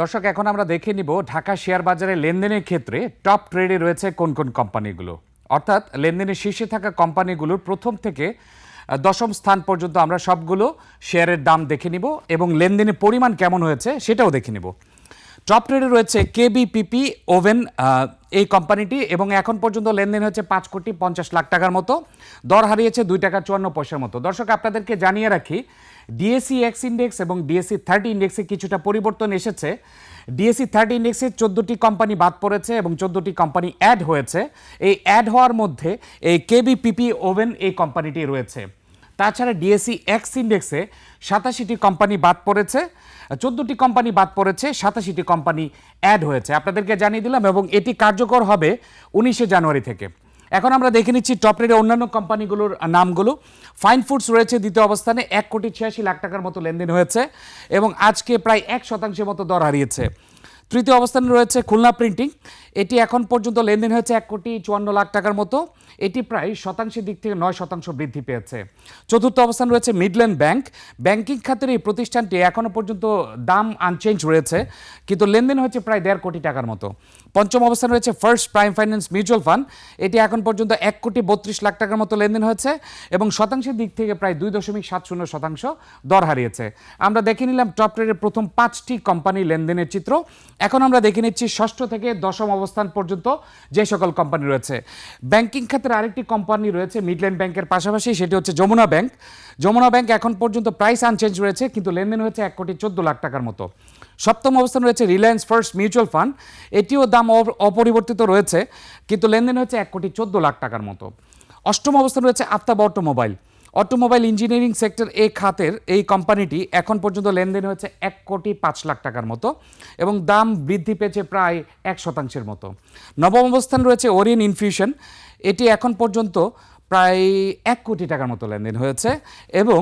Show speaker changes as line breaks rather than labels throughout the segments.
দর্শক, এখন আমরা দেখে নিব ঢাকা শেয়ার বাজারে লেনদেনের ক্ষেত্রে টপ ট্রেডে রয়েছে কোন কোন কোম্পানিগুলো। অর্থাৎ লেনদেনের শীর্ষে থাকা কোম্পানিগুলোর প্রথম থেকে দশম স্থান পর্যন্ত আমরা সবগুলো শেয়ারের দাম দেখে নিব এবং লেনদেনের পরিমাণ কেমন হয়েছে সেটাও দেখে নিব। টপ ট্রেডে রয়েছে কেবিপিপি ওভেন এই কোম্পানিটি এবং এখন পর্যন্ত লেনদেন হচ্ছে পাঁচ কোটি পঞ্চাশ লাখ টাকার মতো। দর হারিয়েছে দুই টাকা চুয়ান্ন পয়সার মতো। দর্শক, আপনাদেরকে জানিয়ে রাখি ডিএসসি এক্স ইন্ডেক্স এবং ডিএসসি থার্টি ইন্ডেক্সে কিছুটা পরিবর্তন এসেছে। ডিএসসি থার্টি ইন্ডেক্সে চোদ্দোটি কোম্পানি বাদ পড়েছে এবং চোদ্দোটি কোম্পানি অ্যাড হয়েছে। এই অ্যাড হওয়ার মধ্যে এই কেবিপিপি ওভেন এই কোম্পানিটি রয়েছে। তাছাড়া ডিএসসি এক্স ইন্ডেক্সে সাতাশিটি কোম্পানি বাদ পড়েছে, চোদ্দোটি কোম্পানি বাদ পড়েছে, সাতাশিটি কোম্পানি অ্যাড হয়েছে। আপনাদেরকে জানিয়ে দিলাম এবং এটি কার্যকর হবে উনিশে জানুয়ারি থেকে। এখন আমরা দেখে নিচ্ছি টপ রেটে অন্যান্য কোম্পানিগুলোর নামগুলো। ফাইন ফুডস রয়েছে দ্বিতীয় অবস্থানে, এক কোটি ছিয়াশি লাখ টাকার মতো লেনদেন হয়েছে এবং আজকে প্রায় এক শতাংশের মতো দর হারিয়েছে। তৃতীয় অবস্থানে রয়েছে খুলনা প্রিন্টিং। এটি এখন পর্যন্ত লেনদেন হয়েছে এক কোটি চুয়ান্ন লাখ টাকার মতো। এটি প্রায় শতাংশের দিক থেকে নয় শতাংশ বৃদ্ধি পেয়েছে। চতুর্থ অবস্থান রয়েছে মিডল্যান্ড ব্যাংক। ব্যাংকিং খাতের এই প্রতিষ্ঠানটি এখনও পর্যন্ত দাম আনচেঞ্জ রয়েছে, কিন্তু লেনদেন হয়েছে প্রায় দেড় কোটি টাকার মতো। পঞ্চম অবস্থান রয়েছে first prime finance mutual fund. এটি এখন পর্যন্ত এক কোটি বত্রিশ লাখ টাকার মতো লেনদেন হয়েছে এবং শতাংশের দিক থেকে প্রায় দুই দশমিক সাত শূন্য শতাংশ দর হারিয়েছে। আমরা দেখে নিলাম টপ ট্রেডের প্রথম পাঁচটি কোম্পানি লেনদেনের চিত্র। এখন আমরা দেখে নিচ্ছি ষষ্ঠ থেকে দশম অবস্থান পর্যন্ত যে সকল কোম্পানি রয়েছে। ব্যাংকিং খাতের আরেকটি কোম্পানি রয়েছে মিডল্যান্ড ব্যাংকের পাশাপাশি, সেটি হচ্ছে যমুনা ব্যাংক যমুনা ব্যাংক এখন পর্যন্ত প্রাইস আনচেঞ্জ রয়েছে, কিন্তু লেনদেন হয়েছে এক কোটি চোদ্দ লাখ টাকার মতো। সপ্তম অবস্থান রয়েছে রিলায়েন্স ফার্স্ট মিউচুয়াল ফান্ড এটিও দাম অপ- অপরিবর্তিত রয়েছে, কিন্তু লেনদেন হচ্ছে এক কোটি চোদ্দ লাখ টাকার মতো। অষ্টম অবস্থান রয়েছে Aftab automobile automobile engineering sector এই খাতের এই কোম্পানিটি এখন পর্যন্ত লেনদেন হয়েছে এক কোটি পাঁচ লাখ টাকার মতো এবং দাম বৃদ্ধি পেয়েছে প্রায় এক শতাংশের মতো। নবম অবস্থান রয়েছে ওরিয়ন ইনফিউশন। এটি এখন পর্যন্ত প্রায় এক কোটি টাকার মতো লেনদেন হয়েছে এবং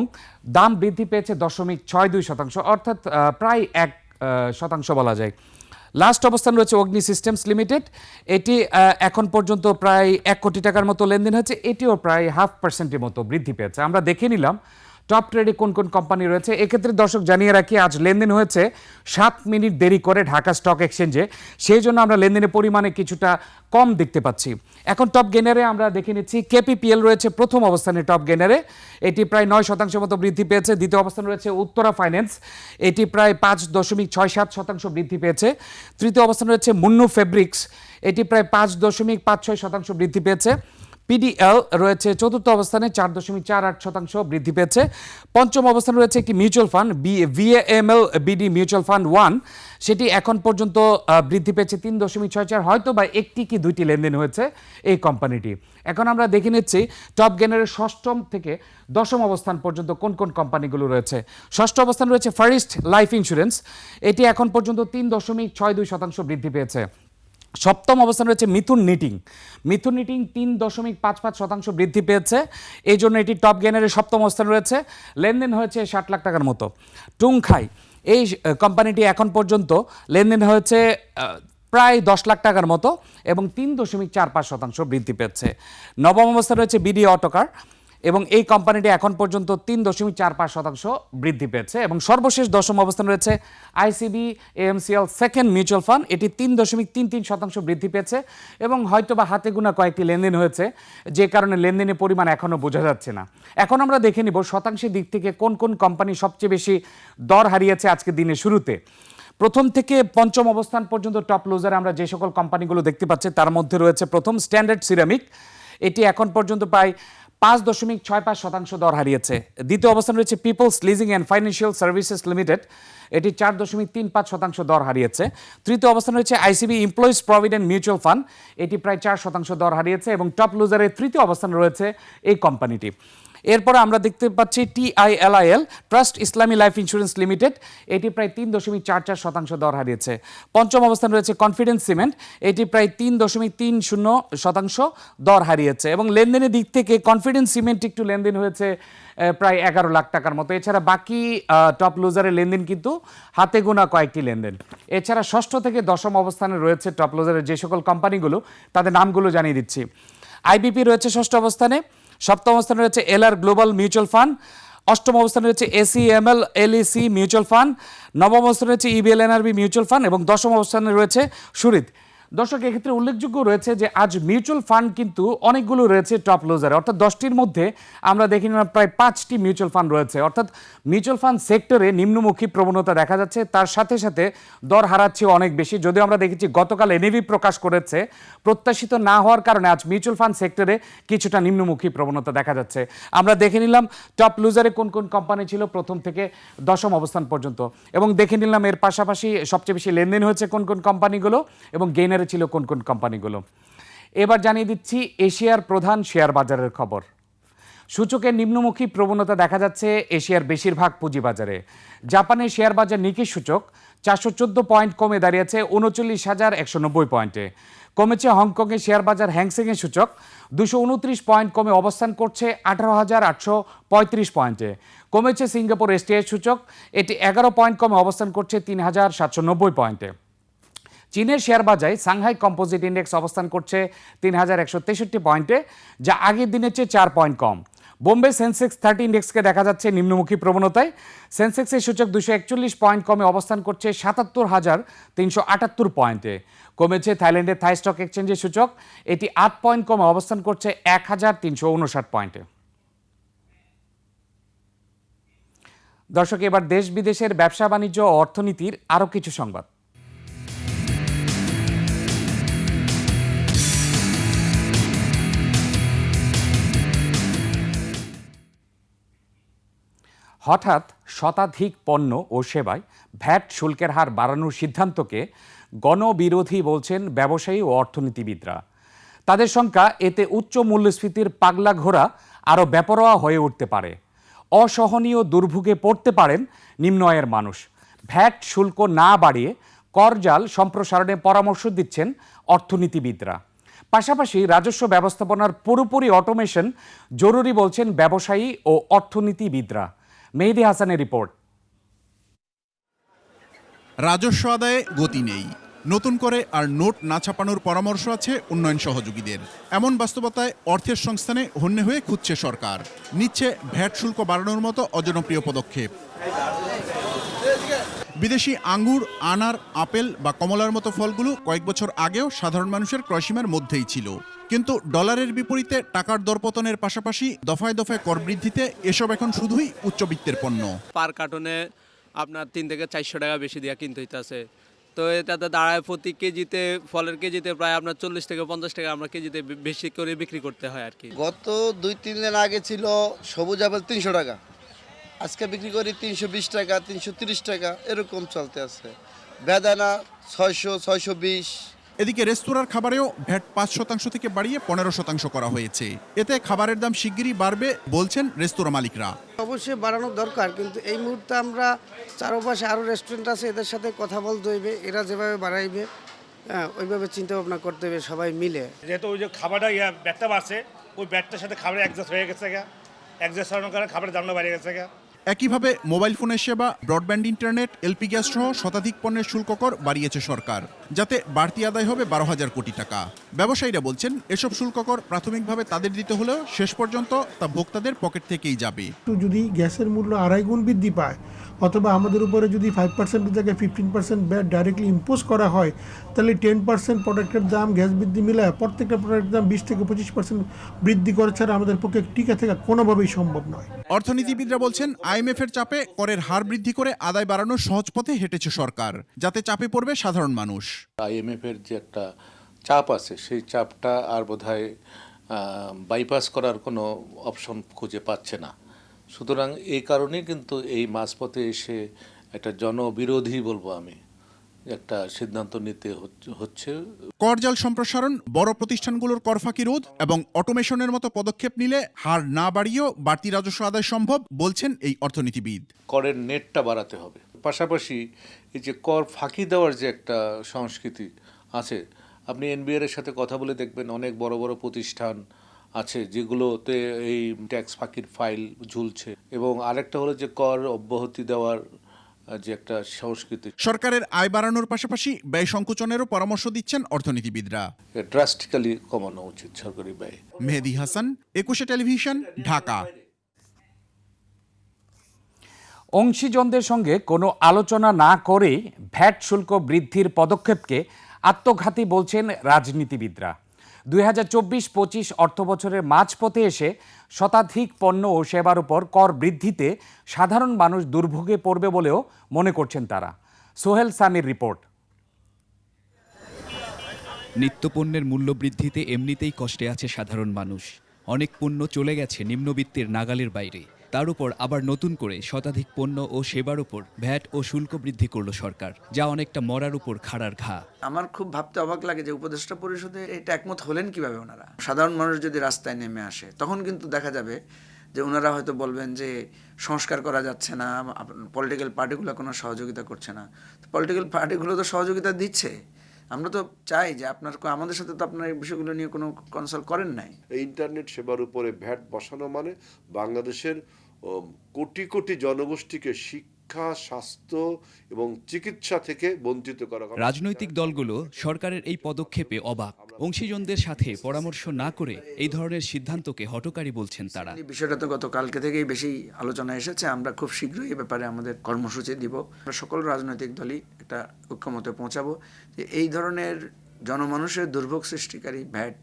দাম বৃদ্ধি পেয়েছে দশমিক ছয় দুই শতাংশ, অর্থাৎ প্রায় এক শতাংশ বলা যায়। লাস্ট অবস্থান রয়েছে অগ্নি সিস্টেমস লিমিটেড এটি এখন পর্যন্ত প্রায় এক কোটি টাকার মতো লেনদেন হয়েছে। এটিও প্রায় হাফ পার্সেন্টের মতো বৃদ্ধি পেয়েছে। আমরা দেখে নিলাম টপ ট্রেডে কোন কোন কোম্পানি রয়েছে? এক্ষেত্রে দর্শক জানিয়ে রাখি, আজ লেনদেন হয়েছে সাত মিনিট দেরি করে ঢাকা স্টক এক্সচেঞ্জে। সেই জন্য আমরা লেনদেনের পরিমাণে কিছুটা কম দেখতে পাচ্ছি। এখন টপ গেনারে আমরা দেখে নিচ্ছি, কেপিপিএল রয়েছে প্রথম অবস্থানে টপ গেনারে এটি প্রায় নয় শতাংশ মতো বৃদ্ধি পেয়েছে। দ্বিতীয় অবস্থানে রয়েছে উত্তরা ফাইন্যান্স। এটি প্রায় পাঁচ দশমিক ছয় সাত শতাংশ বৃদ্ধি পেয়েছে। তৃতীয় অবস্থানে রয়েছে মুন্নু ফেব্রিক্স। এটি প্রায় পাঁচ দশমিক পাঁচ ছয় শতাংশ বৃদ্ধি পেয়েছে। পিডিএল রয়েছে চতুর্থ অবস্থানে চার দশমিক চার আট শতাংশ বৃদ্ধি পেয়েছে। পঞ্চম অবস্থানে রয়েছে একটি mutual fund, B, VAML, BD mutual fund one. সেটি এখন পর্যন্ত বৃদ্ধি পেয়েছে তিন দশমিক ছয় চার। হয়তো বা একটি কি দুইটি লেনদেন হয়েছে এই কোম্পানিটি। এখন আমরা দেখে নিচ্ছি টপ গেনারের ষষ্ঠম থেকে দশম অবস্থান পর্যন্ত কোন কোন কোম্পানিগুলো রয়েছে। ষষ্ঠ অবস্থান রয়েছে ফার্স্ট লাইফ ইন্স্যুরেন্স। এটি এখন পর্যন্ত তিন দশমিক ছয় দুই শতাংশ বৃদ্ধি পেয়েছে। সপ্তম অবস্থান রয়েছে মিথুন নিটিং। মিথুন নিটিং তিন দশমিক পাঁচ পাঁচ শতাংশ বৃদ্ধি পেয়েছে। এই জন্য এটি টপ গেনারের সপ্তম অবস্থান রয়েছে। লেনদেন হয়েছে ষাট লাখ টাকার মতো। টুংখাই, এই কোম্পানিটি এখন পর্যন্ত লেনদেন হয়েছে প্রায় দশ লাখ টাকার মতো এবং তিন দশমিক চার পাঁচ শতাংশ বৃদ্ধি পেয়েছে। নবম অবস্থায় রয়েছে বিডি অটোকার। এবং এই কোম্পানিটি এখন পর্যন্ত তিন দশমিক চার পাঁচ শতাংশ বৃদ্ধি পেয়েছে এবং সর্বশেষ দশম অবস্থান রয়েছে ICB, AMCL, second mutual fund. এটি তিন দশমিক তিন তিন শতাংশ বৃদ্ধি পেয়েছে এবং হয়তো বা হাতে গোনা কয়েকটি লেনদেন হয়েছে, যে কারণে লেনদেনের পরিমাণ এখনও বোঝা যাচ্ছে না। এখন আমরা দেখে নিব শতাংশের দিক থেকে কোন কোন কোম্পানি সবচেয়ে বেশি দর হারিয়েছে আজকে দিনের শুরুতে। প্রথম থেকে পঞ্চম অবস্থান পর্যন্ত টপ লুজারে আমরা যে সকল কোম্পানিগুলো দেখতে পাচ্ছি, তার মধ্যে রয়েছে প্রথম স্ট্যান্ডার্ড সিরামিক। এটি এখন পর্যন্ত প্রায় পাঁচ দশমিক ছয় পাঁচ শতাংশ দর হারিয়েছে। দ্বিতীয় অবস্থান রয়েছে peoples leasing and financial services limited এটি চার দশমিক তিন পাঁচ শতাংশ দর হারিয়েছে। তৃতীয় অবস্থান রয়েছে ICB employees provident mutual fund এটি প্রায় চার শতাংশ দর হারিয়েছে এবং টপ লুজারের তৃতীয় অবস্থান রয়েছে এই কোম্পানিটি এরপর আমরা দেখতে পাচ্ছি TILIL trust Islami life insurance limited এটি প্রায় তিন দশমিক চার চার শতাংশ দর হারিয়েছে। পঞ্চম অবস্থান রয়েছে কনফিডেন্স সিমেন্ট এটি প্রায় তিন দশমিক তিন শূন্য শতাংশ দর হারিয়েছে এবং লেনদেনের দিক থেকে কনফিডেন্স সিমেন্ট একটু লেনদেন হয়েছে প্রায় এগারো লাখ টাকার মতো। এছাড়া বাকি টপ লুজারের লেনদেন কিন্তু হাতে গোনা কয়েকটি লেনদেন। এছাড়া ষষ্ঠ থেকে দশম অবস্থানে রয়েছে টপ লুজারের যে সকল কোম্পানিগুলো তাদের নামগুলো জানিয়ে দিচ্ছি। আইবিপি রয়েছে ষষ্ঠ অবস্থানে। সপ্তম অবস্থানে রয়েছে L R global mutual fund, অষ্টম অবস্থানে রয়েছে এসিএমএল এলইসি মিউচুয়াল ফান্ড, নবম অবস্থানে রয়েছে ইবিএল এনআরবি মিউচুয়াল ফান্ড এবং দশম অবস্থানে রয়েছে সুরিত। দর্শক, এক্ষেত্রে উল্লেখযোগ্য রয়েছে যে আজ মিউচুয়াল ফান্ড কিন্তু অনেকগুলো রয়েছে টপ লুজারে অর্থাৎ দশটির মধ্যে আমরা দেখি প্রায় পাঁচটি মিউচুয়াল ফান্ড রয়েছে। অর্থাৎ মিউচুয়াল ফান্ড সেক্টরে নিম্নমুখী প্রবণতা দেখা যাচ্ছে। তার সাথে সাথে দর হারাচ্ছে অনেক বেশি। যদিও আমরা দেখেছি গতকাল এনএভি প্রকাশ করেছে, প্রত্যাশিত না হওয়ার কারণে আজ মিউচুয়াল ফান্ড সেক্টরে কিছুটা নিম্নমুখী প্রবণতা দেখা যাচ্ছে। আমরা দেখে নিলাম টপ লুজারে কোন কোন কোম্পানি ছিল প্রথম থেকে দশম অবস্থান পর্যন্ত। এবং দেখে নিলাম এর পাশাপাশি সবচেয়ে বেশি লেনদেন হয়েছে কোন কোন কোম্পানিগুলো এবং গেইনারে ছিল কোন কোন কোম্পানিগুলো? এবার জানিয়ে দিচ্ছি এশিয়ার প্রধান শেয়ার বাজারের খবর। সূচকের নিম্নমুখী প্রবণতা দেখা যাচ্ছে এশিয়ার বেশিরভাগ পুঁজিবাজারে। জাপানের শেয়ার বাজার নিকি সূচক চারশো চোদ্দ পয়েন্ট কমে দাঁড়িয়েছে উনচল্লিশ হাজার একশো নব্বই পয়েন্টে। কমেছে হংকংয়ের শেয়ার বাজার হ্যাংসেংয়ের সূচক দুশো উনত্রিশ পয়েন্ট কমে অবস্থান করছে আঠারো হাজার আটশো পঁয়ত্রিশ পয়েন্টে। কমেছে সিঙ্গাপুর এসটিআই সূচক এটি এগারো পয়েন্ট কমে অবস্থান করছে তিন হাজার সাতশো নব্বই পয়েন্টে। চীনের শেয়ার বাজারে সাংহাই কম্পোজিট ইন্ডেক্স অবস্থান করছে তিন হাজার একশো তেষট্টি পয়েন্টে, যা আগের দিনের চেয়ে চার পয়েন্ট কম। বোম্বে সেন্সেক্স থার্টি ইন্ডেক্সকে দেখা যাচ্ছে নিম্নমুখী প্রবণতায়। সেন্সেক্সের সূচক দুশো একচল্লিশ পয়েন্ট কমে অবস্থান করছে সাতাত্তর হাজার তিনশো আটাত্তর পয়েন্টে। কমেছে থাইল্যান্ডের থাই স্টক এক্সচেঞ্জের সূচক। এটি আট পয়েন্ট কমে অবস্থান করছে এক হাজার তিনশো উনষাট পয়েন্টে। দর্শক, এবার দেশ বিদেশের ব্যবসা বাণিজ্য ও অর্থনীতির আরও কিছু সংবাদ। হঠাৎ শতাধিক পণ্য ও সেবায় ভ্যাট শুল্কের হার বাড়ানোর সিদ্ধান্তকে গণবিরোধী বলছেন ব্যবসায়ী ও অর্থনীতিবিদরা। তাদের সংখ্যা এতে উচ্চ মূল্যস্ফীতির পাগলা ঘোরা আরও বেপরোয়া হয়ে উঠতে পারে। অসহনীয় দুর্ভোগে পড়তে পারেন নিম্ন আয়ের মানুষ। ভ্যাট শুল্ক না বাড়িয়ে করজাল সম্প্রসারণে পরামর্শ দিচ্ছেন অর্থনীতিবিদরা। পাশাপাশি রাজস্ব ব্যবস্থাপনার পুরোপুরি অটোমেশন জরুরি বলছেন ব্যবসায়ী ও অর্থনীতিবিদরা। মেহেদি হাসানের রিপোর্ট।
রাজস্ব আদায়ে গতি নেই। নতুন করে আর নোট না ছাপানোর পরামর্শ আছে উন্নয়ন সহযোগীদের। এমন বাস্তবতায় অর্থের সংস্থানে হন্যে হয়ে খুঁজছে সরকার। নিচ্ছে ভ্যাট শুল্ক বাড়ানোর মতো অজনপ্রিয় পদক্ষেপ। বিদেশি আঙ্গুর আনার আপেল বা কমলার মতো ফলগুলো কয়েক বছর আগেও সাধারণ মানুষের ক্রয়সীমার মধ্যেই ছিল। কিন্তু ডলারের বিপরীতে টাকার দরপতনের পাশাপাশি দফায় দফায় কর বৃদ্ধিতে এসব এখন শুধুই উচ্চবিত্তের পণ্য।
পার কার্টনে আপনার তিন থেকে চারশো টাকা বেশি দিয়ে কিনতে হইতেছে। তো এটাতে দাঁড়ায় প্রতি কেজিতে ফলের কেজিতে প্রায় আপনার চল্লিশ থেকে পঞ্চাশ টাকা আমরা কেজিতে বেশি করে বিক্রি করতে হয় আর কি।
গত দুই তিন দিন আগে ছিল সবুজ আপেল তিনশো টাকা। আজকে বিক্রি করি তিনশো বিশ টাকা তিনশো তিরিশ টাকা এরকম চলতে আছে। বেদানা ছয়শো ছয়শো বিশ।
এদিকে রেস্তোরাঁর খাবারেও ভ্যাট পাঁচ শতাংশ থেকে বাড়িয়ে পনেরো শতাংশ করা হয়েছে। এতে খাবারের দাম শিগগিরই বাড়বে বলছেন রেস্তোরাঁ মালিকরা।
অবশ্যই বাড়ানো দরকার কিন্তু এই মুহূর্তে আমরা চারপাশে আরও রেস্টুরেন্ট আছে এদের সাথে কথা বলতে হইবে এরা যেভাবে বাড়াইবে হ্যাঁ ওইভাবে চিন্তা ভাবনা করতে হবে সবাই মিলে।
যেহেতু ওই যে খাবারটা ইয়া ব্যাটটা বাড়ছে ওই ব্যাটটার সাথে খাবারের অ্যাডজাস্ট হয়ে গেছে গা। অ্যাডজাস্ট হওয়ার কারণে খাবারের দামটা বাড়িয়ে গেছে গা।
একইভাবে মোবাইল ফোনের সেবা, ব্রডব্যান্ড, ইন্টারনেট, এলপি গ্যাস সহ শতাধিক পণ্যের শুল্ক কর বাড়িয়েছে সরকার। যাতে বাড়তি আদায় হবে বারো হাজার কোটি টাকা। ব্যবসায়ীরা বলছেন এসব শুল্ক কর প্রাথমিকভাবে তাদের দিতে হলেও শেষ পর্যন্ত তা ভোক্তাদের পকেট থেকেই যাবে।
একটু যদি গ্যাসের মূল্য আড়াই গুণ বৃদ্ধি পায় অথবা আমাদের উপরে যদি ফাইভ পার্সেন্টের জায়গায় fifteen percent VAT directly impose করা হয় তাহলে টেন পার্সেন্ট প্রোডাক্টের দাম গ্যাস বৃদ্ধি মিলে প্রত্যেকটা প্রোডাক্টের দাম বিশ থেকে পঁচিশ পার্সেন্ট বৃদ্ধি করে ছাড়া আমাদের পক্ষে টিকে থাকা কোনোভাবেই সম্ভব নয়।
অর্থনীতিবিদরা বলছেন আইএমএফ এর চাপে করের হার বৃদ্ধি করে আদায় বাড়ানোর সহজ পথে হেঁটেছে সরকার যাতে চাপে পড়বে সাধারণ মানুষ।
আইএমএফের যে একটা চাপ আছে সেই চাপটা আর বোধহয় বাইপাস করার কোনো অপশন খুঁজে পাচ্ছে না। সুতরাং এই কারণে কিন্তু এই মাঝপথে এসে একটা জনবিরোধী বলব আমি একটা সিদ্ধান্ত নিতে হচ্ছে- হচ্ছে।
করজাল সম্প্রসারণ বড় প্রতিষ্ঠানগুলোর কর ফাঁকি রোধ এবং অটোমেশনের মতো পদক্ষেপ নিলে হার না বাড়িয়েও বাড়তি রাজস্ব আদায় সম্ভব বলছেন এই অর্থনীতিবিদ।
করের নেটটা বাড়াতে হবে। পাশাপাশি এই যে কর ফাঁকি দেওয়ার যে একটা সংস্কৃতি আছে আপনি এনবিআর এর সাথে কথা বলে দেখবেন অনেক বড় বড় প্রতিষ্ঠান আছে যেগুলোতে এই ট্যাক্স ফাঁকির ফাইল ঝুলছে। এবং আরেকটা হলো যে কর অব্যাহতি দেওয়ার যে একটা সংস্কৃতি।
সরকারের আয় বাড়ানোর পাশাপাশি ব্যয় সংকোচনেরও পরামর্শ দিচ্ছেন অর্থনীতিবিদরা।
ড্রাস্টিক্যালি কমানো উচিত সরকারি ব্যয়।
মেহেদি হাসান একুশে টেলিভিশন ঢাকা।
অংশীজনদের সঙ্গে কোনো আলোচনা না করেই ভ্যাট শুল্ক বৃদ্ধির পদক্ষেপকে আত্মঘাতী বলছেন রাজনীতিবিদরা। দুই হাজার চব্বিশ পঁচিশ অর্থবছরের মাঝপথে এসে শতাধিক পণ্য ও সেবার উপর কর বৃদ্ধিতে সাধারণ মানুষ দুর্ভোগে পড়বে বলেও মনে করছেন তারা। সোহেল সামির রিপোর্ট।
নিত্যপণ্যের মূল্যবৃদ্ধিতে এমনিতেই কষ্টে আছে সাধারণ মানুষ। অনেক পণ্য চলে গেছে নিম্নবিত্তের নাগালের বাইরে। তার উপর আবার নতুন করে শতাধিক পণ্য ও সেবার উপর ভ্যাট ও শুল্ক বৃদ্ধি করল সরকার যা অনেকটা মরার উপর খাড়ার ঘা।
আমার খুব ভাবতে অবাক লাগে যে উপদেষ্টা পরিষদে এটা একমত হলেন কীভাবে ওনারা? সাধারণ মানুষ যদি রাস্তায় নেমে আসে তখন কিন্তু দেখা যাবে যে ওনারা হয়তো বলবেন যে সংস্কার করা যাচ্ছে না পলিটিক্যাল পার্টিগুলো কোনো সহযোগিতা করছে না। পলিটিক্যাল পার্টিগুলো তো সহযোগিতা দিচ্ছে। আমরা তো চাই যে আপনার আমাদের সাথে তো আপনার এই বিষয়গুলো নিয়ে কোনো কনসাল্ট করেন নাই।
এই ইন্টারনেট সেবার উপরে ভ্যাট বসানো মানে বাংলাদেশের কোটি কোটি জনগোষ্ঠীকে শিক্ষা স্বাস্থ্য এবং চিকিৎসা থেকে বঞ্চিত করা
রাজনৈতিক দলগুলো সরকারের এই পদক্ষেপে অবাক। অংশীজনদের সাথে পরামর্শ না করে এই ধরনের সিদ্ধান্তকে হটকারী বলছেন তারা।
এই বিষয়টা তো গত কালকে থেকেই বেশি আলোচনা এসেছে। আমরা খুব শীঘ্রই এ ব্যাপারে আমাদের কর্মসূচি দিব। আমরা সকল রাজনৈতিক দলই একটা ঐক্যমতে পৌঁছাবো। যে এই ধরনের জনমানুষের দুর্ভোগ সৃষ্টিকারী ভ্যাট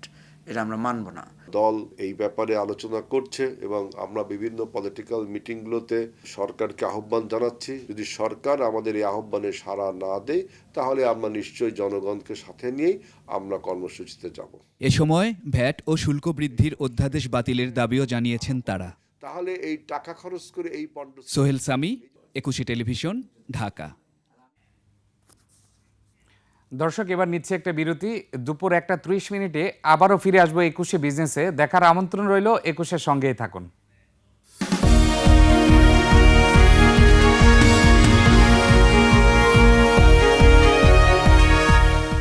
এটা আমরা মানব না।
দল এই ব্যাপারে আলোচনা করছে এবং আমরা বিভিন্ন পলিটিক্যাল মিটিংগুলোতে সরকারকে আহ্বান জানাচ্ছি। যদি সরকার আমাদের এই আহ্বানে সাড়া না দেয় তাহলে আমরা নিশ্চয়ই জনগণকে সাথে নিয়েই আমরা কর্মসূচিতে যাব।
এ সময় ভ্যাট ও শুল্ক বৃদ্ধির অধ্যাদেশ বাতিলের দাবিও জানিয়েছেন তারা।
তাহলে এই টাকা খরচ করে এই পণ্য
সোহেল সামি একুশে টেলিভিশন ঢাকা।
দর্শক, এবার নিচ্ছে একটা বিরতি। দুপুর একটা ত্রিশ মিনিটে আবারও ফিরে আসব একুশে বিজনেসে। দেখার আমন্ত্রণ রইল, একুশের সঙ্গেই থাকুন।